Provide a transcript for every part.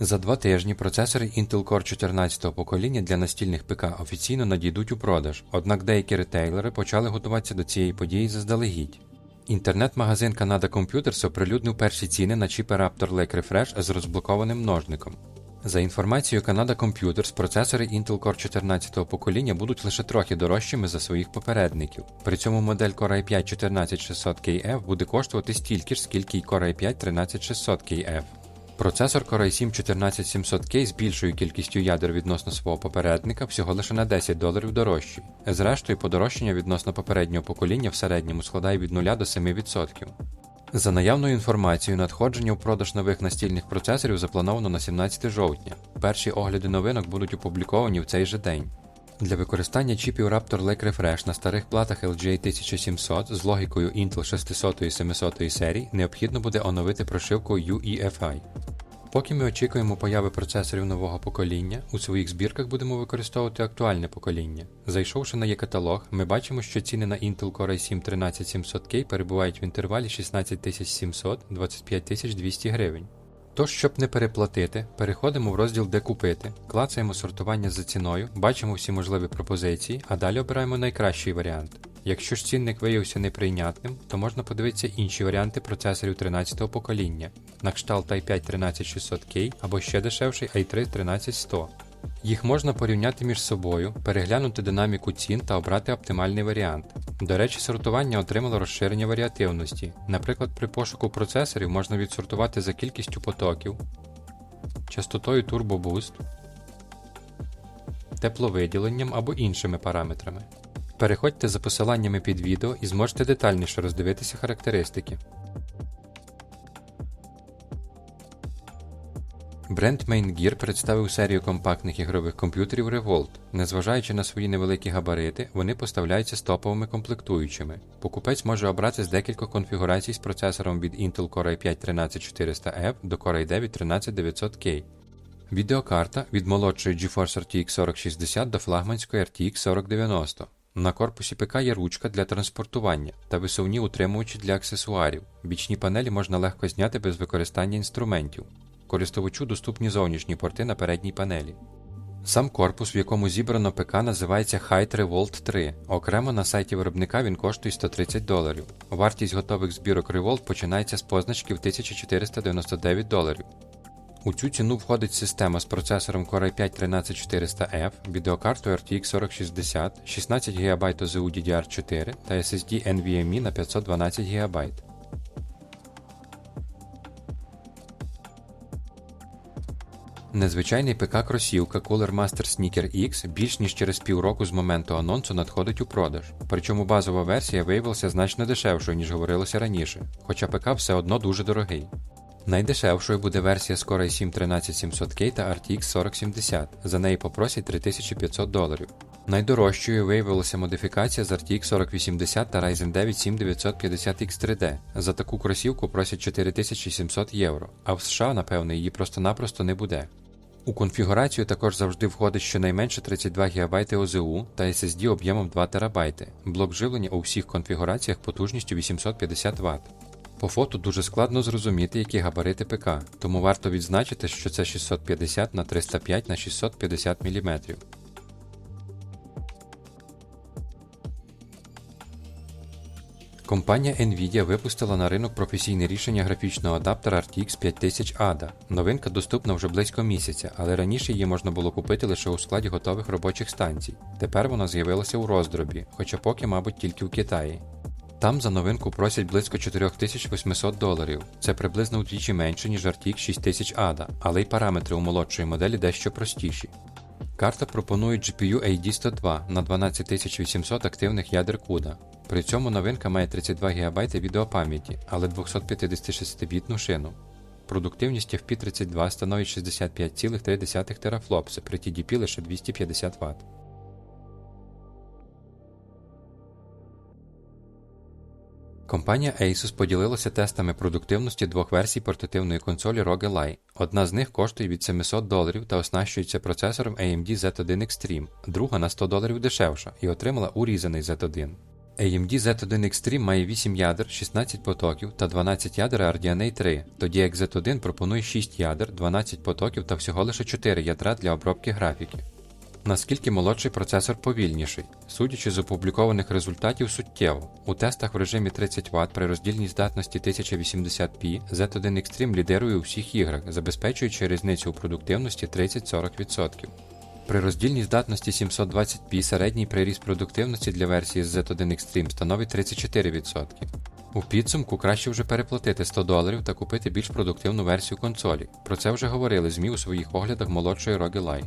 За два тижні процесори Intel Core 14 покоління для настільних ПК офіційно надійдуть у продаж, однак деякі ретейлери почали готуватися до цієї події заздалегідь. Інтернет-магазин Canada Computers оприлюднив перші ціни на чіпи Raptor Lake Refresh з розблокованим множником. За інформацією Canada Computers, процесори Intel Core 14 покоління будуть лише трохи дорожчими за своїх попередників. При цьому модель Core i5 14600KF буде коштувати стільки ж, скільки й Core i5 13600KF. Процесор Core i7 14700K з більшою кількістю ядер відносно свого попередника всього лише на 10 доларів дорожчий. Зрештою, подорожчання відносно попереднього покоління в середньому складає від 0 до 7%. За наявною інформацією, надходження у продаж нових настільних процесорів заплановано на 17 жовтня. Перші огляди новинок будуть опубліковані в цей же день. Для використання чіпів Raptor Lake Refresh на старих платах LGA 1700 з логікою Intel 600 і 700 серій необхідно буде оновити прошивку UEFI. Поки ми очікуємо появи процесорів нового покоління, у своїх збірках будемо використовувати актуальне покоління. Зайшовши на є-каталог, ми бачимо, що ціни на Intel Core i7 13700K перебувають в інтервалі 16700 25200 гривень. Тож, щоб не переплатити, переходимо в розділ Де купити, клацаємо сортування за ціною, бачимо всі можливі пропозиції, а далі обираємо найкращий варіант. Якщо ж цінник виявився неприйнятним, то можна подивитися інші варіанти процесорів 13-го покоління, на кшталт i5 13600K або ще дешевший i3 13100. Їх можна порівняти між собою, переглянути динаміку цін та обрати оптимальний варіант. До речі, сортування отримало розширення варіативності. Наприклад, при пошуку процесорів можна відсортувати за кількістю потоків, частотою Boost, тепловиділенням або іншими параметрами. Переходьте за посиланнями під відео і зможете детальніше роздивитися характеристики. Бренд Main Gear представив серію компактних ігрових комп'ютерів Revolt. Незважаючи на свої невеликі габарити, вони поставляються з топовими комплектуючими. Покупець може обрати з декількох конфігурацій з процесором від Intel Core i5 13400F до Core i9 13900K. Відеокарта від молодшої GeForce RTX 4060 до флагманської RTX 4090. На корпусі ПК є ручка для транспортування та висувні утримувачі для аксесуарів. Бічні панелі можна легко зняти без використання інструментів. Користувачу доступні зовнішні порти на передній панелі. Сам корпус, в якому зібрано ПК, називається Height Revolt 3. Окремо на сайті виробника він коштує 130 доларів. Вартість готових збірок Revolt починається з позначки в 1499 доларів. У цю ціну входить система з процесором Core i5 13400F, відеокартою RTX 4060, 16 ГБ OZU DDR4 та SSD NVMe на 512 ГБ. Незвичайний ПК-кросівка Cooler Master Sneaker X більш ніж через півроку з моменту анонсу надходить у продаж. Причому базова версія виявилася значно дешевшою, ніж говорилося раніше, хоча ПК все одно дуже дорогий. Найдешевшою буде версія з Core i7 13700K та RTX 4070, за неї попросять 3500 доларів. Найдорожчою виявилася модифікація з RTX 4080 та Ryzen 9 7950X3D. За таку кросівку просять 4700 євро, а в США, напевне, її просто-напросто не буде. У конфігурацію також завжди входить щонайменше 32 ГБ ОЗУ та SSD об'ємом 2 ТБ, блок живлення у всіх конфігураціях потужністю 850 Вт. По фото дуже складно зрозуміти, які габарити ПК, тому варто відзначити, що це 650 на 305 на 650 мм. Компанія Nvidia випустила на ринок професійне рішення графічного адаптера RTX 5000 ADA. Новинка доступна вже близько місяця, але раніше її можна було купити лише у складі готових робочих станцій. Тепер вона з'явилася у роздробі, хоча поки, мабуть, тільки в Китаї. Там за новинку просять близько 4800 доларів. Це приблизно вдвічі менше, ніж RTX 6000 ADA, але й параметри у молодшої моделі дещо простіші. Карта пропонує GPU AD102 на 12800 активних ядер CUDA. При цьому новинка має 32 ГБ відеопам'яті, але 256-бітну шину. Продуктивність FP32 становить 65,3 терафлопси, при TDP лише 250 Вт. Компанія Asus поділилася тестами продуктивності двох версій портативної консолі ROG Ally. Одна з них коштує від 700 доларів та оснащується процесором AMD Z1 Extreme, друга на 100 доларів дешевша і отримала урізаний Z1. AMD Z1 Extreme має 8 ядер, 16 потоків та 12 ядер RDNA 3, тоді як Z1 пропонує 6 ядер, 12 потоків та всього лише 4 ядра для обробки графіки. Наскільки молодший процесор повільніший, судячи з опублікованих результатів суттєво, у тестах в режимі 30 Вт при роздільній здатності 1080p Z1 Extreme лідирує у всіх іграх, забезпечуючи різницю у продуктивності 30-40%. При роздільній здатності 720p середній приріст продуктивності для версії з Z1 Extreme становить 34%. У підсумку краще вже переплатити 100 доларів та купити більш продуктивну версію консолі. Про це вже говорили ЗМІ у своїх оглядах молодшої Rogue Ally.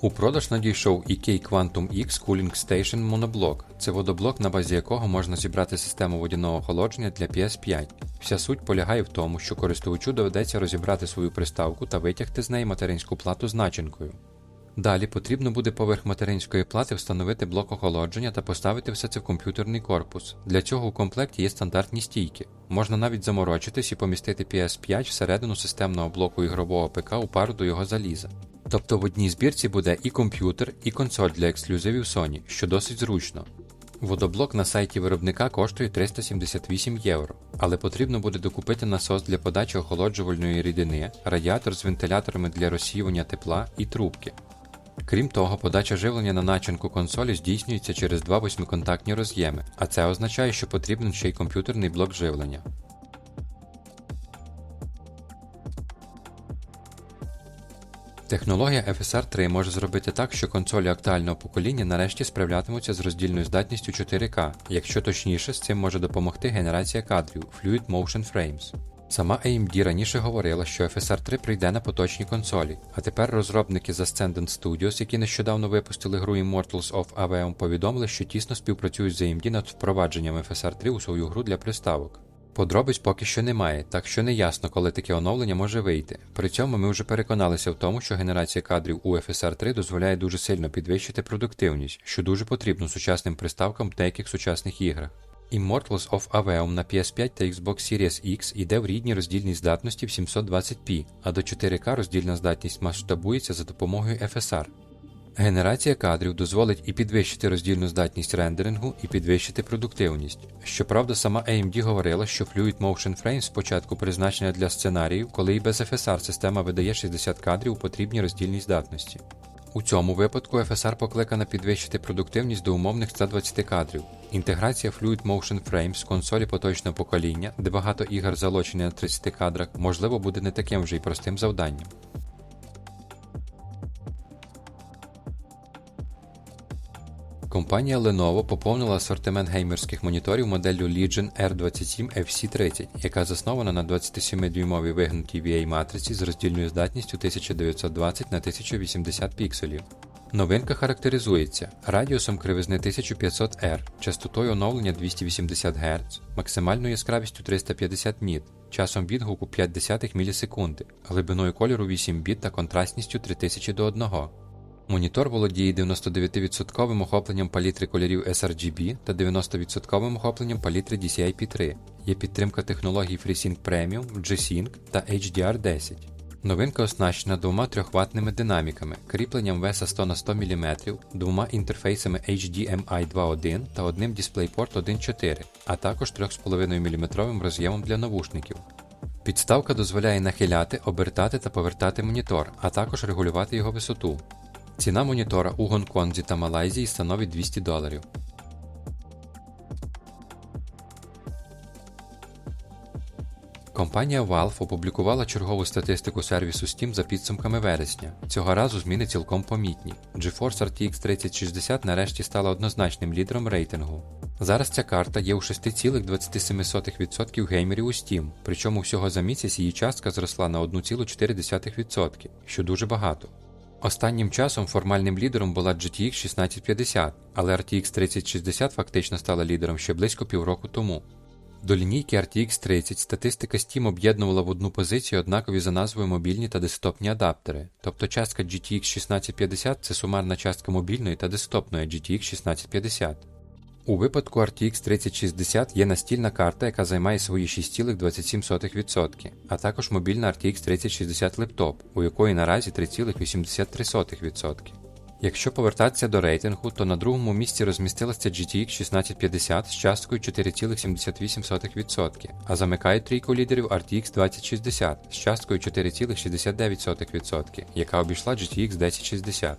У продаж надійшов EK Quantum X Cooling Station Monoblok. Це водоблок, на базі якого можна зібрати систему водяного охолодження для PS5. Вся суть полягає в тому, що користувачу доведеться розібрати свою приставку та витягти з неї материнську плату з начинкою. Далі потрібно буде поверх материнської плати встановити блок охолодження та поставити все це в комп'ютерний корпус. Для цього у комплекті є стандартні стійки. Можна навіть заморочитись і помістити PS5 всередину системного блоку ігрового ПК у пару до його заліза. Тобто в одній збірці буде і комп'ютер, і консоль для ексклюзивів Sony, що досить зручно. Водоблок на сайті виробника коштує 378 євро, але потрібно буде докупити насос для подачі охолоджувальної рідини, радіатор з вентиляторами для розсіювання тепла і трубки. Крім того, подача живлення на начинку консолі здійснюється через два восьмиконтактні роз'єми, а це означає, що потрібен ще й комп'ютерний блок живлення. Технологія FSR 3 може зробити так, що консолі актуального покоління нарешті справлятимуться з роздільною здатністю 4К, якщо точніше, з цим може допомогти генерація кадрів Fluid Motion Frames. Сама AMD раніше говорила, що FSR 3 прийде на поточні консолі, а тепер розробники з Ascendant Studios, які нещодавно випустили гру Immortals of Aveum, повідомили, що тісно співпрацюють з AMD над впровадженням FSR 3 у свою гру для приставок. Подробиць поки що немає, так що не ясно, коли таке оновлення може вийти. При цьому ми вже переконалися в тому, що генерація кадрів у FSR 3 дозволяє дуже сильно підвищити продуктивність, що дуже потрібно сучасним приставкам в деяких сучасних іграх. Immortals of Aveum на PS5 та Xbox Series X йде в рідній роздільній здатності в 720p, а до 4К роздільна здатність масштабується за допомогою FSR. Генерація кадрів дозволить і підвищити роздільну здатність рендерингу, і підвищити продуктивність. Щоправда, сама AMD говорила, що Fluid Motion Frames спочатку призначена для сценаріїв, коли і без FSR система видає 60 кадрів у потрібній роздільній здатності. У цьому випадку FSR покликана підвищити продуктивність до умовних 120 кадрів. Інтеграція Fluid Motion Frames з консолі поточного покоління, де багато ігор залочені на 30 кадрах, можливо, буде не таким вже й простим завданням. Компанія Lenovo поповнила асортимент геймерських моніторів моделлю Legion R27 FC30, яка заснована на 27-дюймовій вигнутій VA матриці з роздільною здатністю 1920 на 1080 пікселів. Новинка характеризується радіусом кривизни 1500R, частотою оновлення 280 Гц, максимальною яскравістю 350 ніт, часом відгуку 0,5 мілісекунди, глибиною кольору 8 біт та контрастністю 3000 до 1. Монітор володіє 99% охопленням палітри кольорів sRGB та 90% охопленням палітри DCI-P3. Є підтримка технологій FreeSync Premium, G-Sync та HDR10. Новинка оснащена двома 3-ваттними динаміками, кріпленням веса 100 на 100 мм, двома інтерфейсами HDMI 2.1 та одним DisplayPort 1.4, а також 3,5 мм роз'ємом для навушників. Підставка дозволяє нахиляти, обертати та повертати монітор, а також регулювати його висоту. Ціна монітора у Гонконзі та Малайзії становить 200 доларів. Компанія Valve опублікувала чергову статистику сервісу Steam за підсумками вересня. Цього разу зміни цілком помітні. GeForce RTX 3060 нарешті стала однозначним лідером рейтингу. Зараз ця карта є у 6,27% геймерів у Steam, причому всього за місяць її частка зросла на 1,4%, що дуже багато. Останнім часом формальним лідером була GTX 1650, але RTX 3060 фактично стала лідером ще близько півроку тому. До лінійки RTX 30 статистика Steam об'єднувала в одну позицію однакові за назвою мобільні та десктопні адаптери, тобто частка GTX 1650 це сумарна частка мобільної та десктопної GTX 1650. У випадку RTX 3060 є настільна карта, яка займає свої 6,27%, а також мобільна RTX 3060 лептоп, у якої наразі 3,83%. Якщо повертатися до рейтингу, то на другому місці розмістилася GTX 1650 з часткою 4,78%, а замикає трійку лідерів RTX 2060 з часткою 4,69%, яка обійшла GTX 1060.